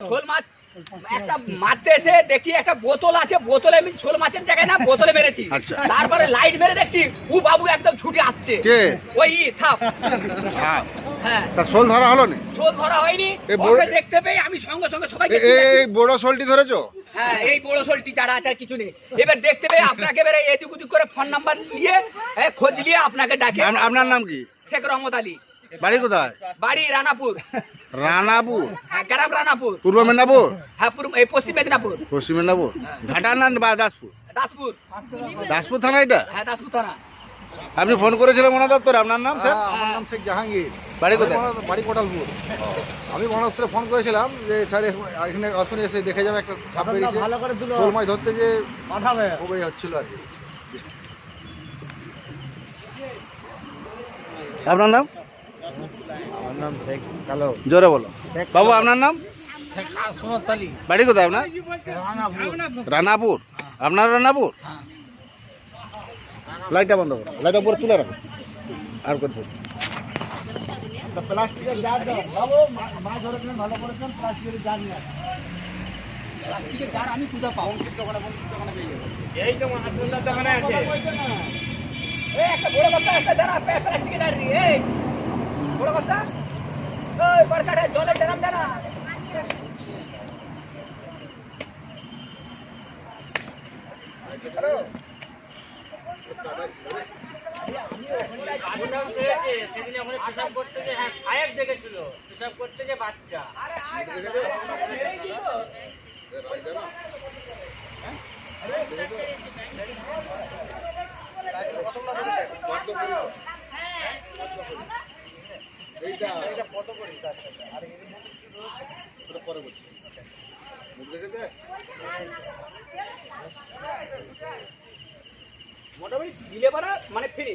শোল মাছ একটা মারতে এসে দেখি একটা বোতল আছে বোতলে আমি শোল মাছের জায়গায় না বোতলে মেরেছি। আচ্ছা। তারপরে লাইট মেরে দেখছি ও বাবু একদম ছুটে আসছে। ওই সাপ। হ্যাঁ। তা শোল ধরা হলো না? শোল ধরা হয়নি ওকে দেখতে পেয়ে আমি সঙ্গে সঙ্গে এ- এই বড় শোলটি ধরেছো? হ্যাঁ এই বড় শোলটি আছে কিছু নেই। এবার দেখতে পেয়ে আপনাকে এবারে এদিক করে ফোন নাম্বার নিয়ে খোঁজ নিয়ে আপনাকে ডাকে। আপনার নাম কি? শেখ রহমত আলী। বাড়ি কোথায়? বাড়ি রানাপুর। রানাপুর? হ্যাঁ, গ্রাম রানাপুর। পূর্ব মেদিনীপুর? হ্যাঁ পূর্ব- এই পশ্চিম মেদিনীপুর। পশ্চিম মেদিনীপুর? ঘাটা না বা দাসপুর? দাসপুর। দাসপুর থানা এটা? হ্যাঁ দাসপুর থানা। আপনি ফোন করেছিলেন মনে দপ্তর? আপনার নাম স্যার? হ্যাঁ, আমার নাম শেখ জাহাঙ্গীর। বাড়ি কোথায়? বাড়ি কোটালপুর। আমি বনদপ্তরে ফোন করেছিলাম যে স্যার এখানে আসুন এসে দেখে যাবে একটা সাপ বেরিয়েছে। শোল মাছ ধরতে যে পাঠাবে। খুবই হচ্ছিল আর কি। আপনার নাম? আমার নাম শেখ কালো। জোরে বলো। বাবু আপনার নাম? বাড়ি কোথায় আপনার? রানাপুর। আপনার রানাপুর? লাইটটা বন্ধ করো। লাইটটা উপরে তুলে রাখো। আর করতে প্লাস্টিকের জার দাও। বাবু মা- মাছ ধরেছেন ভালো করেছেন প্লাস্টিকের জার নিয়ে। প্লাস্টিকের জার আমি কোথা পাবো। এই একটা বড় কথা একটা দাঁড়া প্লা- প্লাস্টিকের জার নিয়ে, জলের ড্রাম দাঁড়া সেদিন আমরা পেশাব করতে যে হ্যাঁ সাহেব দেখেছিল পেশাব করতে যে বাচ্চা মোটামুটি দিলে পারা মানে ফ্রি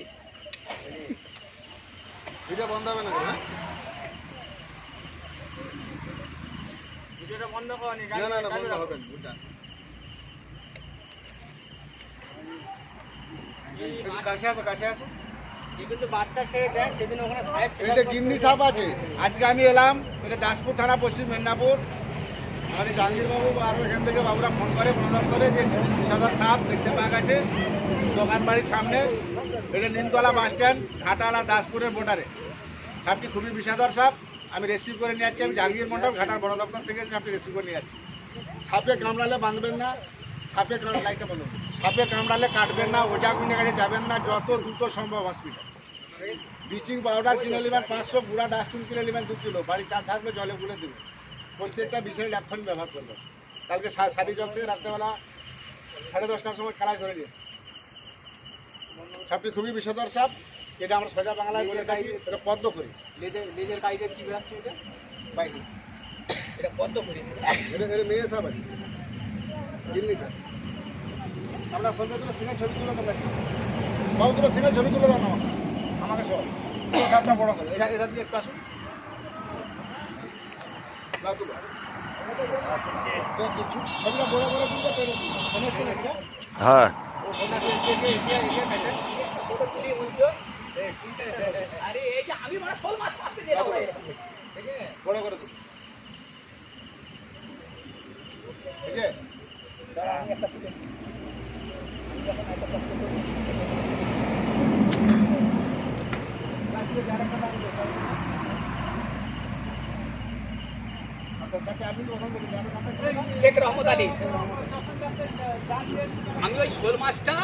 এটা বন্ধ হবে না হ্যাঁ? ভিডিওটা বন্ধ করনি না না না বন্ধ হবে না কাছে আসো কাছে আসো। এটা গিন্নি সাপ আছে আজকে আমি এলাম এটা দাসপুর থানা পশ্চিম মেদিনীপুর। আমাদের জাহাঙ্গীর বাবু আরও এখান থেকে বাবুরা ফোন করে প্রদান করে যে বিষধর সাপ দেখতে পাওয়া গেছে দোকান বাড়ির সামনে। এটা নিমতলা বাস স্ট্যান্ড ঘাটালা দাসপুরের বর্ডারে সাপটি খুবই বিষাদর সাপ আমি রেসিভ করে নিয়ে যাচ্ছি আমি জাহাঙ্গীর মন্ডল ঘাটার বড় দপ্তর থেকে সাপটি রেসিভ করে নিয়ে যাচ্ছি। সাপে কামড়ালে বাঁধবেন না সাপে কামড় লাইটটা বলুন সাপে কামড়ালে কাটবেন না ওজা কুণ্ডের কাছে যাবেন না যত দ্রুত সম্ভব হসপিটাল ব্লিচিং পাউডার কিনে নেবেন পাঁচশো গুঁড়া ডাস্টবিন কিনে নেবেন দু কিলো। বাড়ি চার থাকলে জলে গুলে দেবেন। প্রত্যেকটা বিষয়ে ল্যাপথন ব্যবহার করবেন। কালকে সাড়ে জল থেকে রাত্রেবেলা সাড়ে দশটার সময় খেলায় ধরে নিয়ে সাপটি খুবই বিষধর সাপ। এটা আমরা সোজা বাংলায় বলে থাকি এটা পদ্ম করি লেজের কাইদের কি বেরাচ্ছে এটা বাইরে এটা পদ্ম করি মেয়ে সাপ আছে। দিল্লি সাপ আমরা ফোন করে সিঙ্গেল ছবি তুলে দেবো বাবু তুলে সিঙ্গেল ছবি তুলে দেবো আমাকে আমাকে সব সাপটা বড় করে। এটা এটা দিয়ে একটু আসুন। না তুলো ছবিটা বড় করে তুলবো টেনে তুলবো ফোন এসছে না এটা হ্যাঁ। ও ফোন আসছে এগিয়ে এগিয়ে কাছে ফটো তুলি বুঝছ আরে এই যে আমি মানে শোল মাছ মারতে যেতে হবে বড় করে তুলো ঠিক আছে আমি একটা শেখ রহমত আলী। আমি ওই শোল মাছটা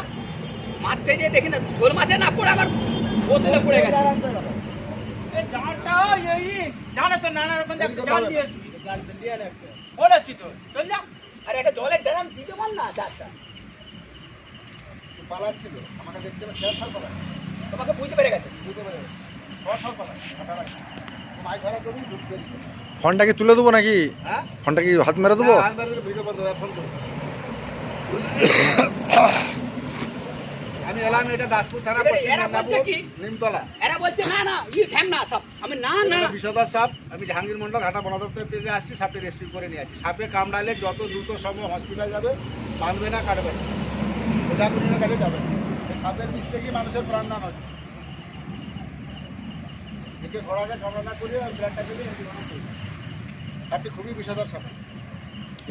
মারতে যেয়ে দেখি না শোল মাছে না পড়ে আমার বোতলে পড়ে গেছে। জালটা ওই ওই জালে তো নানা রকম জাল দিয়ে বলেছি তো চল যা আর একটা জলের ড্রাম পালাচ্ছিল। আমাকে দেখতে পেলে শেয়ার সাল তোমাকে বুঝতে পেরে গেছে। বুঝতে পেরে গেছে। সাল মাছ ধরার ঢুকতে ফোনটা কি তুলে দেবো নাকি? হ্যাঁ? ফোনটা কি হাত মেরে দেবো? হাত মেরে ভিডিও করে দেবো ফোন আমি এলাম এটা দাসপুর থানা পশ্চিম মেদিনীপুর, নিমতলা। এরা বলছে না না ই ধ্যান না সব। আমি না না বিষধর সাপ আমি জাহাঙ্গীর মন্ডল ঘাটা বন দপ্তর থেকে আসছি সাপটি রেস্কিউ করে নিয়ে আসছি। সাপে কামড়ালে যত দ্রুত সম্ভব হসপিটাল যাবে বাঁধবে না কাটবে না। ওটা কুড়িনের কাছে যাবে সাপের বিষ থেকেই মানুষের প্রাণদান হচ্ছে। একে ঘোড়াকে কামড়া না করিয়ে ব্লাডটা দিলে সাপটি খুবই বিষধর সাপ।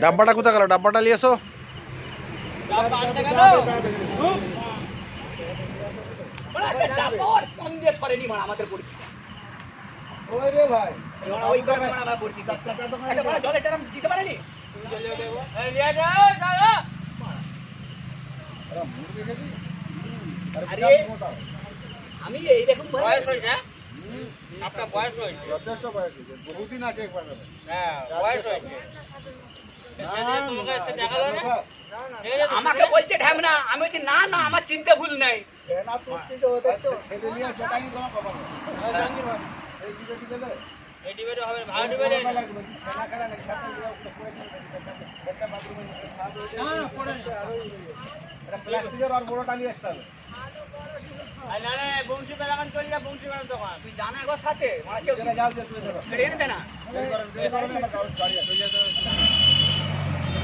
ডাব্বাটা কোথা গেল? ডাব্বাটা নিয়ে এসো। ডাব্বা আনতে গেল। দিয়ে সরেনি মারা আমাদের পরীক্ষা ওই রে ভাই ওই করে আমার পরীক্ষা একটা বড় জলের ড্রাম দিতে পারেনি এই নিয়ে যাও, দাদা। আরে আমি এইরকম বয়স হয়েছে হ্যাঁ? আপনার বয়স হয়েছে যথেষ্ট বয়স হয়েছে বহুদিন আছে একবার হ্যাঁ বয়স হয়েছে তোমাকে ঠিক আছে, আমাকে বলছে ঢ্যামনা আমি বলছি না না আমার চিন্তা ভুল নাই না হয়ে না না। না না তুই জানা একবার সাথে কেউ যাও যে তুই ধরো রেড়ে দে না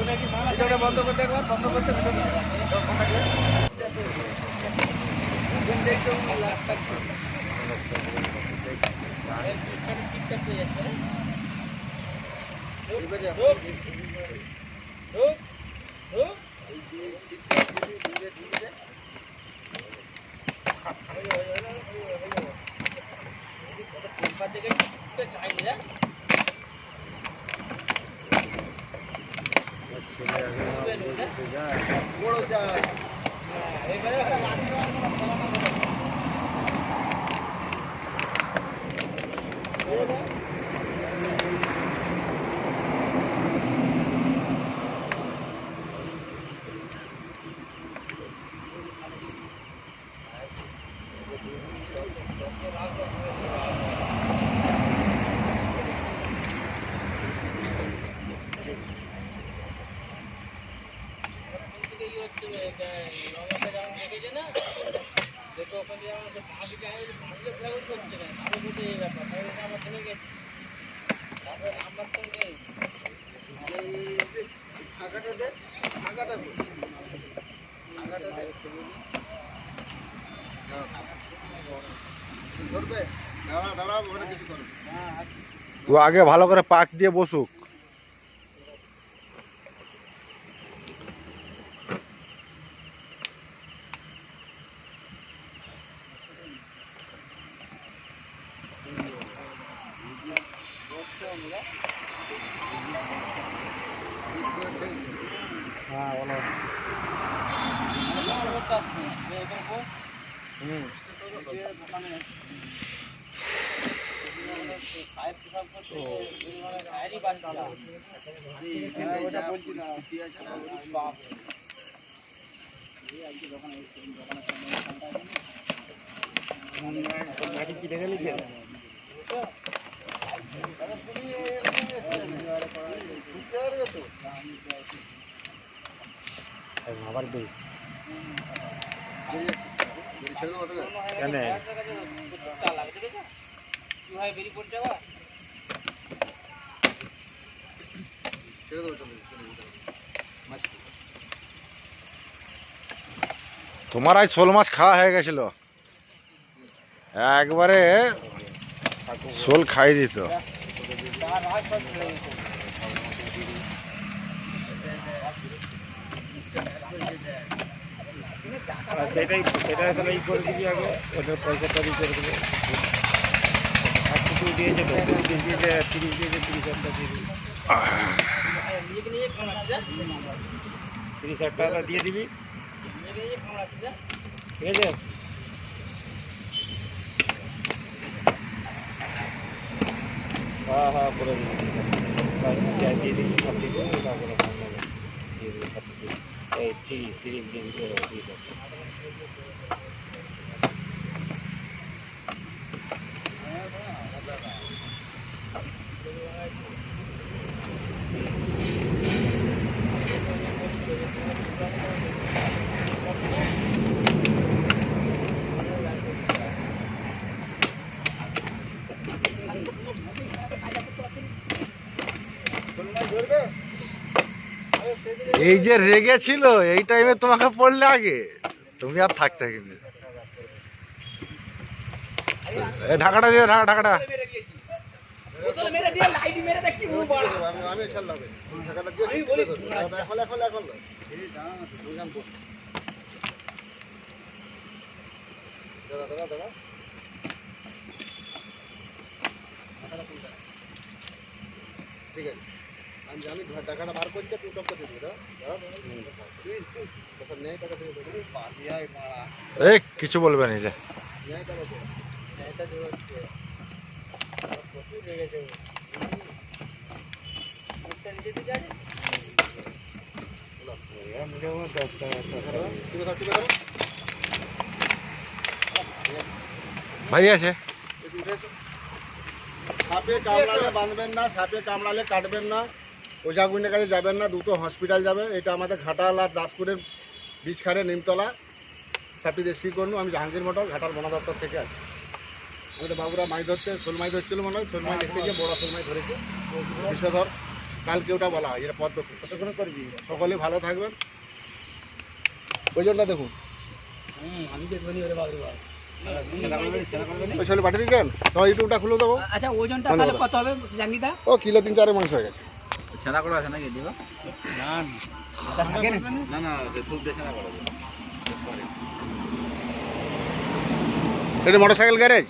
ভিডিওটা বন্ধ করতে একবার বন্ধ করতে ভিডিওটা টিপতে চাইনি রে বড় চা এবারে থেকে ইয়ে হচ্ছে এটা রঙটা যখন দেখেছে না দেখো ওখান থেকে আমার পাখি যায় ভাঙলে ফেরত করছে না তারপর বলছে এই ব্যাপার তারপরে আমার থেকে গেছে তারপরে নাম্বার তো নেই ফাঁকাটা দে ফাঁকাটা দে। ফাঁকাটা দে। দাঁড়া দাঁড়া ওখানে কিছু করবে ও আগে ভালো করে পাক দিয়ে বসুক। ওটা বলছি তোমার আজ শোল মাছ খাওয়া হয়ে গেছিল। একবারে শোল খাই দিত। সেটাই সেটাই তাহলে ই করে দিবি আগে ওদের পয়সাটা দিয়ে করে দেবে। আর কিছু দিয়েছে তো তিরিশ দিয়েছে তিরিশ দিয়েছে তিরিশ হাজার দিয়ে দিবি। নিজেকে নিজে খামাচ্ছি তিরিশ হাজার টাকা দিয়ে দিবি। নিজেকে নিজে খামাচ্ছি ঠিক আছে? হ্যাঁ হ্যাঁ করে দিবি। বাস যা দিয়ে দিবি, সব দিয়ে দিবি। তারপরে ভালো হবে দিয়ে দিবি এই যে রেগে ছিল, এই টাইমে তোমাকে পড়লে আগে। তুমি আর থাকতে কিন্তু ঢাকাটা দিয়ে, ঢাকা, ঢাকাটা। ঠিক আছে। আমি আমি টাকাটা বার করছি তুই টপটা দিয়ে দিবি দাদা তুই তুই তখন নেই টাকা দিয়ে দেবি পালিয়াই মারা এই কিছু বলবেন এই যে নেই টাকা দিয়ে এটা জোড়াচ্ছে প্রচুর লেগেছে মুখটা নিচে দিকে আছে তুমি ধর তুমি ধরো ভারী আছে একটু উঠে এসো। সাপে কামড়ালে বাঁধবেন না সাপে কামড়ালে কাটবেন না ওঝাগুনের কাছে যাবেন না দুটো হসপিটাল যাবেন এটা আমাদের ঘাটাল আর দাসপুরের বীজখারে নিমতলা। সাপটি রেস্কিউ করুন আমি জাহাঙ্গীর মোটর ঘাটাল বন দপ্তর থেকে আসছি। আমাদের বাবুরা মাছ ধরতে শোল মাছ ধরছিল মনে হয় শোল মাছ দেখতে গিয়ে বড় শোল মাছ ধরেছে। বিষধর কালকে ওটা বলা হয় এটা পদ্ম কতক্ষণ করবি? সকলে ভালো থাকবেন। ওজনটা দেখুন। পাঠিয়ে দিচ্ছেন? তো ইউটিউবটা খুলে দেবো। আচ্ছা ওজনটা তাহলে কত হবে জাঙ্গিদা? ও কিলো তিন চারে মাংস হয়ে গেছে। ছেঁড়া করে আছে নাকি দিবা আচ্ছা, না? না না খুব দিয়ে ছেঁড়া করা এটা মোটর সাইকেল গ্যারেজ